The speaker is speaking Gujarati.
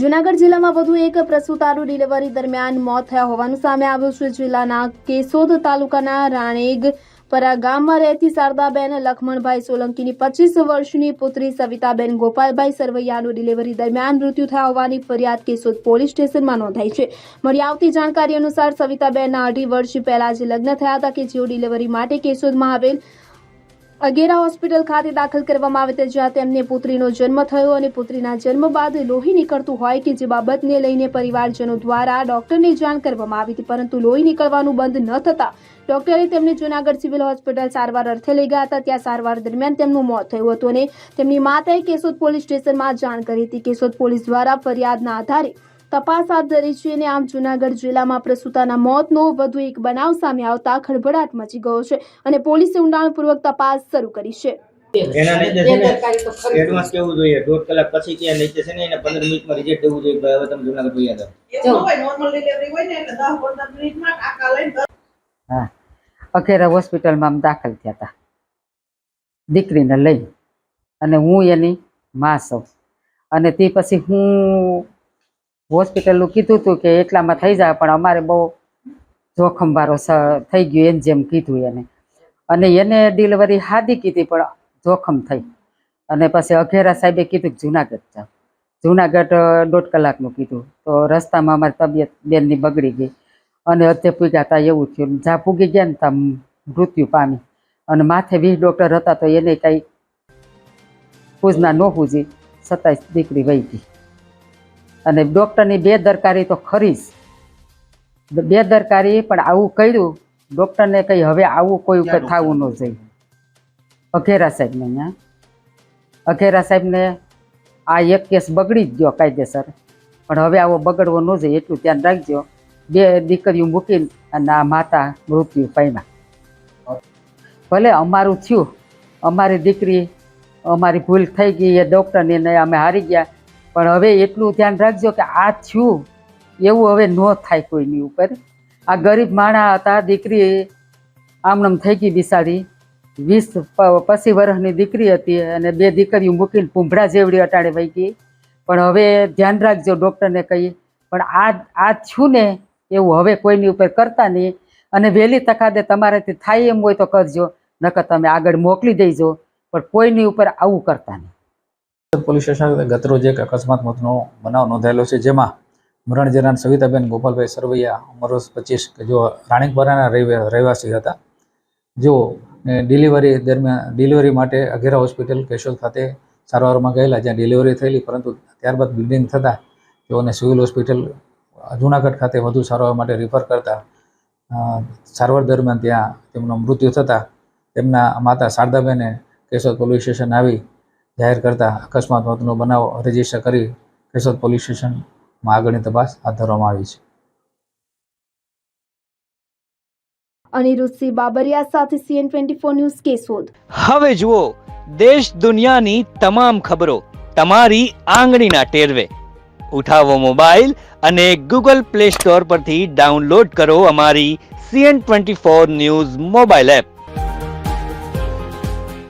જૂનાગઢ જિલ્લામાં વધુ એક પ્રસૂતાનું ડિલિવરી દરમિયાન મોત થયા હોવાનું સામે આવ્યું છે. જિલ્લાના કેશોદ તાલુકાના રાણેગ પરા ગામમાં રહેતી શારદાબેન લખમણભાઈ સોલંકીની પચીસ વર્ષની પુત્રી સવિતાબેન ગોપાલભાઈ સરવૈયાનું ડિલિવરી દરમિયાન મૃત્યુ થયા હોવાની ફરિયાદ કેશોદ પોલીસ સ્ટેશનમાં નોંધાઈ છે. મળી આવતી જાણકારી અનુસાર સવિતાબેનના અઢી વર્ષ પહેલા જે લગ્ન થયા હતા કે જેઓ ડિલિવરી માટે કેશોદમાં આવેલ અગેરા હોસ્પિટલ ખાતે દાખલ કરવામાં આવે તે જ્યાં તેમને પુત્રીનો જન્મ થયો અને પુત્રીના જન્મ બાદ લોહી નીકળતું હોય કે જે બાબતને લઈને પરિવારજનો દ્વારા ડોક્ટરને જાણ કરવામાં આવી હતી, પરંતુ લોહી નીકળવાનું બંધ ન થતા ડોક્ટરે તેમને જૂનાગઢ સિવિલ હોસ્પિટલ સારવાર અર્થે લઈ ગયા હતા. ત્યાં સારવાર દરમિયાન તેમનું મોત થયું હતું અને તેમની માતાએ કેશોદ પોલીસ સ્ટેશનમાં જાણ કરી હતી. કેશોદ પોલીસ દ્વારા ફરિયાદના આધારે તપાસ હાથ ધરી છે અને આમ જૂનાગઢ જિલ્લામાં પ્રસૂતાના મોતનો વધુ એક બનાવ સામે આવતા ખળભળાટ મચી ગયો છે અને પોલીસે ઊંડાણપૂર્વક તપાસ શરૂ કરી છે. એના લીધે છે ને બેદરકારી તો ખરી. જ. એડવાન્સ કેવું જોઈએ? દોઢ કલાક પછી ત્યાં નીચે છે ને એને પંદર મિનિટમાં રિજેક્ટ દેવું જોઈએ હવે તમે જુનાગઢ વહી જાઓ. જો. એવું હોય નોર્મલ ડિલિવરી હોય ને એટલે દસ પંદર મિનિટમાં ટાંકા લઈને હા. અખેરા હોસ્પિટલમાં આમ દાખલ થયા હતા. દીકરીને લઈ. અને હું એની માં છું. અને તે પછી હું હોસ્પિટલનું કીધું હતું કે એટલામાં થઈ જાય, પણ અમારે બહુ જોખમવાળો થઈ ગયો એને જેમ કીધું એને. અને એને ડિલિવરી હાદી કીધી, પણ જોખમ થઈ. અને પછી અઘેરા સાહેબે કીધું કે જુનાગઢ જાઓ. જુનાગઢ દોઢ કલાકનું કીધું. તો રસ્તામાં અમારી તબિયત બેનની બગડી ગઈ. અને અત્યારે પૂગ્યા હતા એવું થયું. જ્યાં પૂગી ગયા ને ત્યાં મૃત્યુ પામી. અને માથે વીસ ડૉક્ટર હતા તો એને કાંઈ પૂજના ન પૂજી છતાંય દીકરી વહી ગઈ. અને ડૉક્ટરની બેદરકારી તો ખરી જ. બેદરકારી પણ આવું કર્યું ડૉક્ટરને કંઈ હવે આવું કોઈ ઉપર થવું ન જોઈએ. અઘેરા સાહેબને અહીંયા. અઘેરા સાહેબને આ એક કેસ બગડી જ ગયો કાયદેસર. પણ હવે આવો બગડવો ન જોઈએ એટલું ધ્યાન રાખજો. બે દીકરીઓ મૂકીને અને આ માતા મૃત્યુ પામ્યા. ભલે અમારું થયું અમારી દીકરી અમારી ભૂલ થઈ ગઈ એ ડૉક્ટરની અમે હારી ગયા પણ હવે એટલું ધ્યાન રાખજો કે આ થયું, એવું હવે ન થાય કોઈની ઉપર. આ ગરીબ માણા હતા, દીકરી આમનામ થઈ ગઈ બિસાડી વીસ પ- પચીસ વર્ષની દીકરી હતી અને બે દીકરીઓ મૂકીને પૂંભળા જેવડી અટાડે વહી ગઈ. પણ હવે ધ્યાન રાખજો ડૉક્ટરને કહી. પણ આ આ થયું ને, એવું હવે કોઈની ઉપર કરતા નહીં. અને વહેલી તકાદે તમારાથી થાય એમ હોય તો કરજો. નકર તમે આગળ મોકલી દેજો. પણ કોઈની ઉપર આવું કરતા નહીં. પોલીસ સ્ટેશન ગતરોજ એક અકસ્માત મોતનો બનાવ નોંધાયેલો છે, જેમાં મરણ જનાર સવિતાબેન ગોપાલભાઈ સરવૈયા ઉંમર વર્ષ પચીસ જો રાણીપરાના રહેવા- રહેવાસી હતા. જેઓ ડિલિવરી દરમિયાન, ડિલિવરી માટે અઘેરા હોસ્પિટલ કેશોદ ખાતે સારવારમાં ગયેલા, જ્યાં ડિલિવરી થયેલી, પરંતુ ત્યારબાદ બ્લીડિંગ થતાં તેઓને સિવિલ હોસ્પિટલ, જુનાગઢ ખાતે વધુ સારવાર માટે રિફર કરતા સારવાર દરમિયાન ત્યાં તેમનું મૃત્યુ થતાં, તેમના માતા શારદાબેને કેશોદ પોલીસ સ્ટેશન આવી જાહેર કરતા અકસ્માત મોતનો બનાવ રજિસ્ટર કરી કેશોદ પોલીસ સ્ટેશનમાં આગળની તપાસ હાથ ધરવામાં આવી છે. અનિરુદ્ધસિંહ બાબરિયા સાથે CN twenty four news Keshod. હવે જુઓ દેશ દુનિયાની તમામ ખબરો તમારી આંગળીના ટેરવે. ઉઠાવો મોબાઈલ અને ગૂગલ પ્લે સ્ટોર પરથી ડાઉનલોડ કરો અમારી CN twenty four news mobile app.